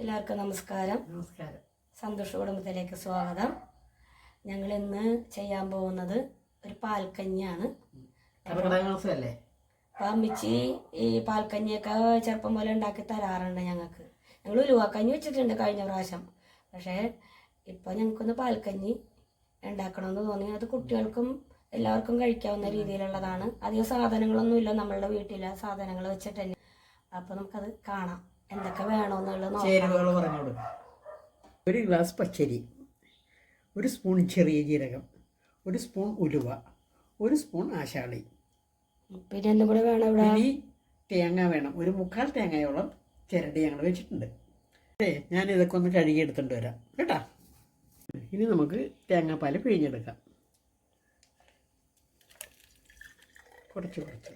എല്ലാവർക്കും നമസ്കാരം. നമസ്കാരം. സന്തോഷ കുടുംബത്തിലേക്ക് സ്വാഗതം. ഞങ്ങൾ ഇന്ന് ചെയ്യാൻ പോകുന്നത് ഒരു പാൽക്കഞ്ഞിയാണ്. അപ്പം അമ്മിച്ചി ഈ പാൽക്കഞ്ഞിയൊക്കെ ചെറുപ്പം പോലെ ഉണ്ടാക്കി തരാറുണ്ട് ഞങ്ങൾക്ക്. ഞങ്ങൾ ഉലുവാക്കഞ്ഞി വെച്ചിട്ടുണ്ട് കഴിഞ്ഞ പ്രാവശ്യം. പക്ഷേ ഇപ്പോൾ ഞങ്ങൾക്കൊന്ന് പാൽക്കഞ്ഞി ഉണ്ടാക്കണമെന്ന് തോന്നി. അത് കുട്ടികൾക്കും എല്ലാവർക്കും കഴിക്കാവുന്ന രീതിയിലുള്ളതാണ്. അധികം സാധനങ്ങളൊന്നുമില്ല നമ്മളുടെ വീട്ടിലെ സാധനങ്ങൾ വെച്ചിട്ട് തന്നെ. അപ്പോൾ നമുക്കത് കാണാം. എന്തൊക്കെ വേണമെന്നുള്ളത് ചേരുവകൾ പറഞ്ഞോളൂ ഒരു ഗ്ലാസ് പച്ചരി ഒരു സ്പൂൺ ചെറിയ ജീരകം ഒരു സ്പൂൺ ഉലുവ ഒരു സ്പൂൺ ആശാളി. പിന്നെ എന്തും കൂടെ വേണം ഇവിടെ? ഇനി തേങ്ങ വേണം. ഒരു മുക്കാൽ തേങ്ങയോളം ചിരണ്ടി ഞങ്ങൾ വെച്ചിട്ടുണ്ട്. അതെ ഞാൻ ഇതൊക്കെ ഒന്ന് കഴുകി എടുത്തുകൊണ്ട് വരാം. കേട്ടാ? ഇനി നമുക്ക് തേങ്ങാപ്പാൽ പിഴിഞ്ഞെടുക്കാം. കുറച്ച് കുറച്ച്.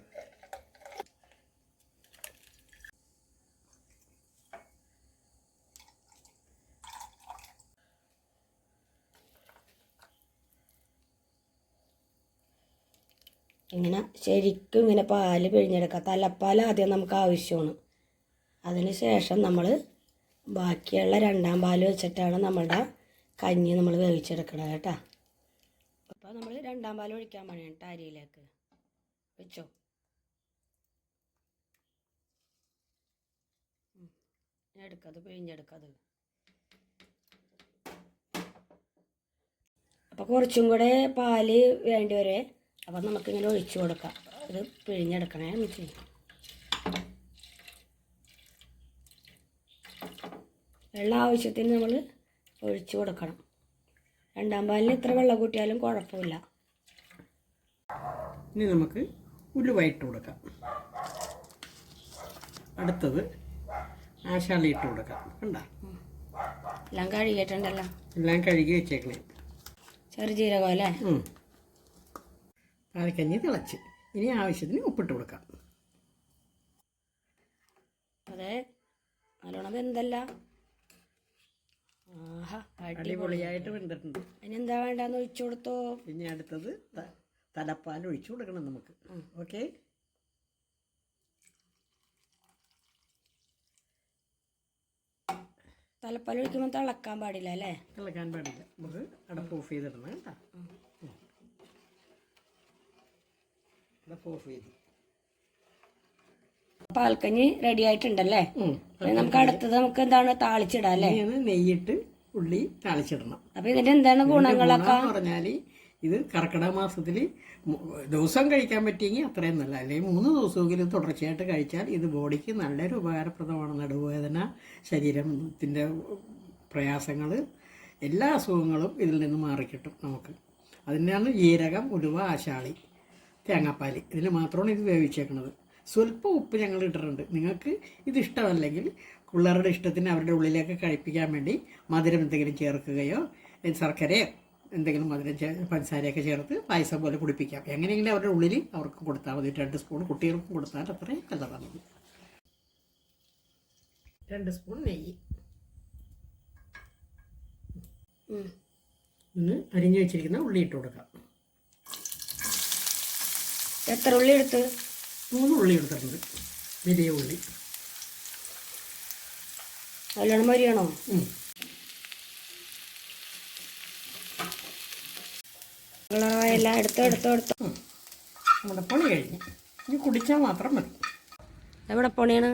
ഇങ്ങനെ ശരിക്കും ഇങ്ങനെ പാൽ പിഴിഞ്ഞെടുക്കുക. തലപ്പാൽ ആദ്യം നമുക്ക് ആവശ്യമാണ്. അതിന് ശേഷം നമ്മൾ ബാക്കിയുള്ള രണ്ടാം പാൽ വെച്ചിട്ടാണ് നമ്മളുടെ കഞ്ഞി നമ്മൾ വേവിച്ചെടുക്കണത് കേട്ടോ. അപ്പോൾ നമ്മൾ രണ്ടാം പാൽ ഒഴിക്കാൻ പണിയാണ് കേട്ടോ അരിയിലേക്ക്. വെച്ചോ. എടുക്കത് പിഴിഞ്ഞെടുക്കത് അപ്പോൾ കുറച്ചും കൂടെ പാൽ വേണ്ടി വരെ അപ്പം നമുക്കിങ്ങനെ ഒഴിച്ചു കൊടുക്കാം. ഇത് പിഴിഞ്ഞെടുക്കണേ മിച്ചി വെള്ളം ആവശ്യത്തിന് നമ്മൾ ഒഴിച്ചു കൊടുക്കണം. രണ്ടാം പാലിന് ഇത്ര വെള്ളം കൂട്ടിയാലും കുഴപ്പമില്ല. ഇനി നമുക്ക് ഉലുവ ഇട്ട് കൊടുക്കാം. അടുത്തത് ആശാളി ഇട്ട് കൊടുക്കാം. കണ്ട? എല്ലാം കഴുകിയിട്ടുണ്ടല്ലോ. എല്ലാം കഴുകി വെച്ചേക്കണേ. ചെറുജീരകം അല്ലേ ഉം. പാലക്കഞ്ഞി തിളച്ച്. ഇനി ആവശ്യത്തിന് ഉപ്പിട്ട് കൊടുക്കാം. അതെ നല്ലോണം എന്തല്ല ആഹാ അടിപൊളി അടിപൊളിയായിട്ട്. വെന്തിട്ടുണ്ട്. ഇനി എന്താ വേണ്ടെന്ന് ഒഴിച്ചു കൊടുത്തോ? ഇനി അടുത്തത് തലപ്പാൽ ഒഴിച്ചു കൊടുക്കണം നമുക്ക്. ഓക്കെ? തലപ്പാൽ ഒഴിക്കുമ്പോൾ തിളക്കാൻ പാടില്ല അല്ലേ? തിളക്കാൻ പാടില്ല. നമുക്ക് അടപ്പ് ഓഫ് ചെയ്തിടണം കേട്ടോ. അടപ്പ് ഓഫ് ചെയ്ത് പാൽക്കഞ്ഞി റെഡി ആയിട്ടുണ്ടല്ലേ? നമുക്ക് അടുത്തത് നമുക്ക് എന്താണ്? താളിച്ചിടാം അല്ലേ? ഇനി നെയ്യിട്ട് ഉള്ളി താളിച്ചിടണം. അപ്പൊ ഇതിന്റെ എന്താണ് ഗുണങ്ങളൊക്കെ? പറഞ്ഞാൽ പറഞ്ഞാൽ ഇത് കർക്കിടക മാസത്തിൽ ദിവസം കഴിക്കാൻ പറ്റിയെങ്കിൽ അത്രയും നല്ല അല്ലെങ്കിൽ മൂന്ന് ദിവസമെങ്കിലും തുടർച്ചയായിട്ട് കഴിച്ചാൽ ഇത് ബോഡിക്ക് നല്ലൊരു ഉപകാരപ്രദമാണ്. നടുവേദന ശരീരത്തിന്റെ പ്രയാസങ്ങൾ എല്ലാ അസുഖങ്ങളും ഇതിൽ നിന്ന് മാറിക്കിട്ടും നമുക്ക്. അതിനാണ് ജീരകം ഉലുവ ആശാളി. തേങ്ങാപ്പാൽ ഇതിന് മാത്രമാണ് ഇത് വേവിച്ചേക്കുന്നത് സ്വല്പം ഉപ്പ് ഞങ്ങൾ ഇട്ടിട്ടുണ്ട്. നിങ്ങൾക്ക് ഇത് ഇഷ്ടമല്ലെങ്കിൽ പിള്ളേരുടെ ഇഷ്ടത്തിന് അവരുടെ ഉള്ളിലേക്ക് കഴിപ്പിക്കാൻ വേണ്ടി മധുരം എന്തെങ്കിലും ചേർക്കുകയോ ശർക്കരയോ എന്തെങ്കിലും മധുരം പഞ്ചസാരയൊക്കെ ചേർത്ത് പായസം പോലെ കുടിപ്പിക്കാം. എങ്ങനെയെങ്കിലും അവരുടെ ഉള്ളിൽ അവർക്ക് കൊടുത്താൽ മതി. രണ്ട് സ്പൂൺ കുട്ടികൾക്കും കൊടുത്താൽ അത്രയും നല്ലതാണ്. രണ്ട് സ്പൂൺ നെയ്യ്. ഒന്ന് അരിഞ്ഞു വെച്ചിരിക്കുന്ന ഉള്ളി ഇട്ട് കൊടുക്കാം. എത്ര ഉള്ളി എടുത്ത്? മൂന്ന് ഉള്ളി എടുത്തിട്ടുണ്ട്. വലിയ ഉള്ളി. നല്ലോണം മരിയണോ. എല്ലാം എടുത്തോ എടുത്തോ എടുത്തോ. നമ്മുടെ പണി കഴിഞ്ഞു. ഇനി കുടിച്ചാൽ മാത്രം മതി. എവിടെ പണിയാണ്?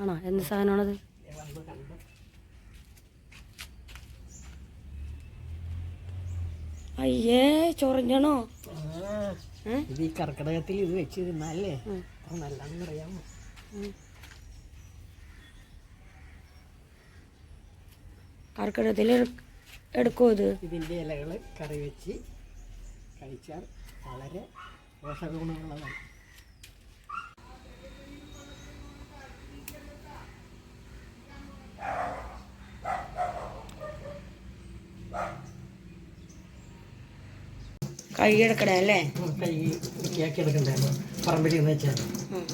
ആണോ? എന്ത് സാധനമാണത് വന്ന് കണ്ടു അയ്യേ ചൊറിഞ്ഞണോ? ഇത് ഈ കർക്കിടകത്തിൽ ഇത് വെച്ചിരുന്നല്ലേ തിന്നാലേ അത്ര നല്ലതെന്ന് അറിയാമോ കർക്കിടകത്തിൽ എടുക്കോ ഇത്? ഇതിന്റെ ഇലകൾ കറി വെച്ച് കഴിച്ചാൽ വളരെ പോഷകഗുണമുള്ളതാണ്. കഴുകിയെടുക്കണേ അല്ലേ കഴുകി വൃത്തിയാക്കി എടുക്കണ്ടായിരുന്നു പറമ്പിൽ നിന്ന് വെച്ചാൽ. ഉം.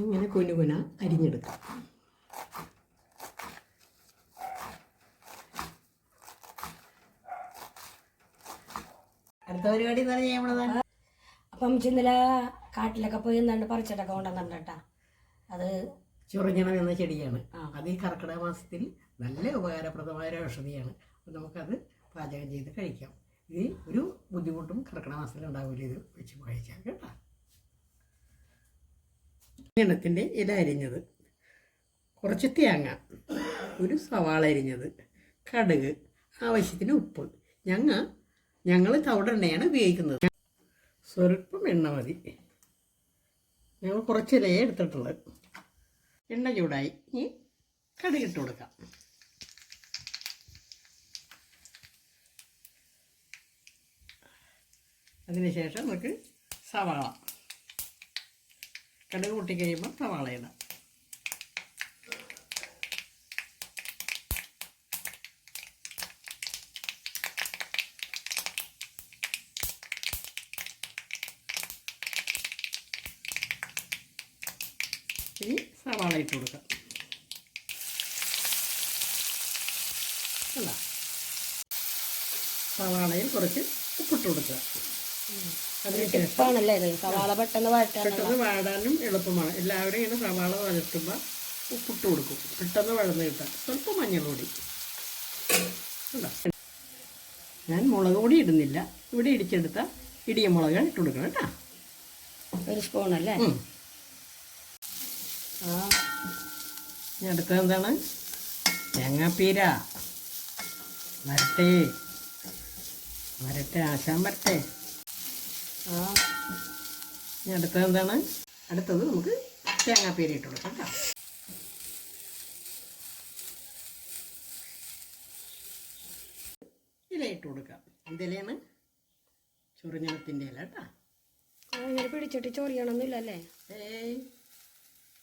ഇങ്ങനെ കുനു കുന അരിഞ്ഞെടുക്കാം. അടുത്ത പരിപാടി എന്ന് പറഞ്ഞാൽ നമ്മളതാണ് അപ്പം ഇന്നലെ കാട്ടിലൊക്കെ പോയി എന്താണ്ട് പറിച്ചിട്ടൊക്കെ കൊണ്ടുവന്നിട്ടുണ്ട് കേട്ടാ. അത് ചുറഞ്ഞണം എന്ന ചെടിയാണ്. അത് ഈ കർക്കിടക മാസത്തിൽ നല്ല ഉപകാരപ്രദമായ ഒരു ഔഷധിയാണ്. നമുക്കത് പാചകം ചെയ്ത് കഴിക്കാം. ഇത് ഒരു ബുദ്ധിമുട്ടും കർക്കിടക മാസത്തിൽ ഉണ്ടാവില്ല. ഇത് വെച്ച് കഴിച്ചാൽ കേട്ടോ. ഇണത്തിന്റെ ഇല അരിഞ്ഞത്. കുറച്ച് തേങ്ങ ഒരു സവാള അരിഞ്ഞത് കടുക് ആവശ്യത്തിന് ഉപ്പ്. ഞങ്ങൾ ഞങ്ങൾ തവിടെണ്ണയാണ് ഉപയോഗിക്കുന്നത്. സ്വല്പം എണ്ണ മതി. ഞങ്ങൾ കുറച്ച് ഇലയെ എടുത്തിട്ടുള്ളത്. എണ്ണ ചൂടായി. ഇനി കടുകിട്ട് കൊടുക്കാം. അതിനുശേഷം നമുക്ക് സവാള. കടുക് പൊട്ടിക്കഴിയുമ്പോൾ സവാള ഇടാം. ഇനി സവാള ഇട്ട് കൊടുക്കാം. അല്ല സവാളയിൽ കുറച്ച് ഉപ്പിട്ട് കൊടുക്കുക. ടിപ്പാണല്ലേ ഇത്? സവാള പെട്ടെന്ന് വഴറ്റാനുള്ള പെട്ടെന്ന് വാടാനും എളുപ്പമാണ്. എല്ലാവരും ഇങ്ങനെ സവാള വഴറ്റുമ്പോൾ ഉപ്പിട്ട് കൊടുക്കും. പെട്ടെന്ന് വഴന്ന് കിട്ടാൻ. സ്വല്പം മഞ്ഞൾപ്പൊടി. കണ്ടോ? ഞാൻ മുളക് പൊടി ഇടുന്നില്ല. ഇവിടെ ഇടിച്ചെടുത്ത ഇടിയ മുളക് ഇട്ട് കൊടുക്കണം കേട്ടോ. ഒരു സ്പൂൺ അല്ലേ ആ ഞാൻ അടുത്തത് എന്താണ്? തേങ്ങാപ്പീര. വരട്ടെ. വരട്ടെ ആശാൻ വരട്ടെ. ഇനി അടുത്തത് എന്താണ്? അടുത്തത് നമുക്ക് തേങ്ങാപ്പേരി ഇട്ട് കൊടുക്കാം കേട്ടോ. ഇല ഇട്ട് കൊടുക്കാം. എന്തിലയാണ് ചൊറിഞ്ഞത്തിന്റെ ഇല കേട്ടോ. പിടിച്ചിട്ട് ചൊറിയണമെന്നില്ലല്ലേ ഏയ്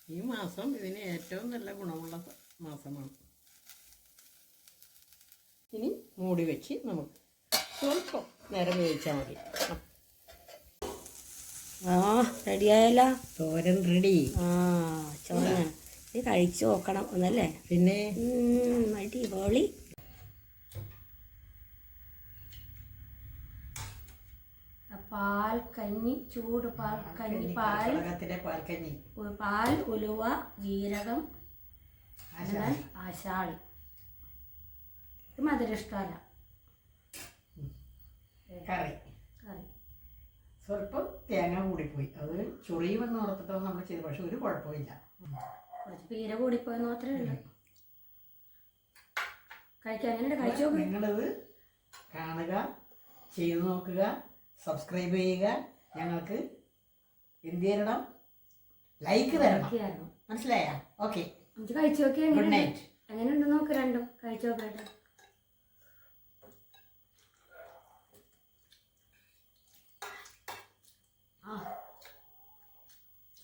ഈ മാസം ഇതിന് ഏറ്റവും നല്ല ഗുണമുള്ള മാസമാണ്. ഇനി മൂടി വെച്ച് നമുക്ക് സ്വല്പം നേരം വേവിച്ചാൽ മതി. ആ റെഡിയായല്ല? തോരൻ റെഡി. ആ ചോറിന് ഇത് കഴിച്ചു നോക്കണം ഒന്നല്ലേ? പിന്നെ? അടിപൊളി. പാൽ കഞ്ഞി ചൂട് പാൽ കഞ്ഞി പാൽ പാൽക്കഞ്ഞി പാൽ ഉലുവ ജീരകം ആശാളി. ഇത് മധുരം ഇഷ്ടമല്ല. കറി. കറി. സ്വല്പം തേങ്ങ കൂടിപ്പോയി. അത് ചൊറിയുമെന്ന് ഓർത്തിട്ടാണ് നമ്മൾ ചെയ്തു പക്ഷെ ഒരു കുഴപ്പമില്ല കുറച്ച് പീര കൂടിപ്പോയെന്ന് മാത്രമേ ഉള്ളൂ. കഴിക്കാൻ എങ്ങനെയുണ്ട്? കഴിച്ചു നോക്ക്. നിങ്ങളിത് കാണുക ചെയ്തു നോക്കുക സബ്സ്ക്രൈബ് ചെയ്യുക. ഞങ്ങൾക്ക് എന്ത് തരണം ലൈക്ക് തരണം. മനസ്സിലായോ? ഓക്കെ ഗുഡ് നൈറ്റ് എങ്ങനെയുണ്ട്? നോക്ക് രണ്ടും. കഴിച്ചു നോക്കട്ടെ ആ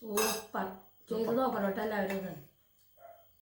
സൂപ്പർ. ചെയ്ത് നോക്കണം കേട്ടോ എല്ലാവരും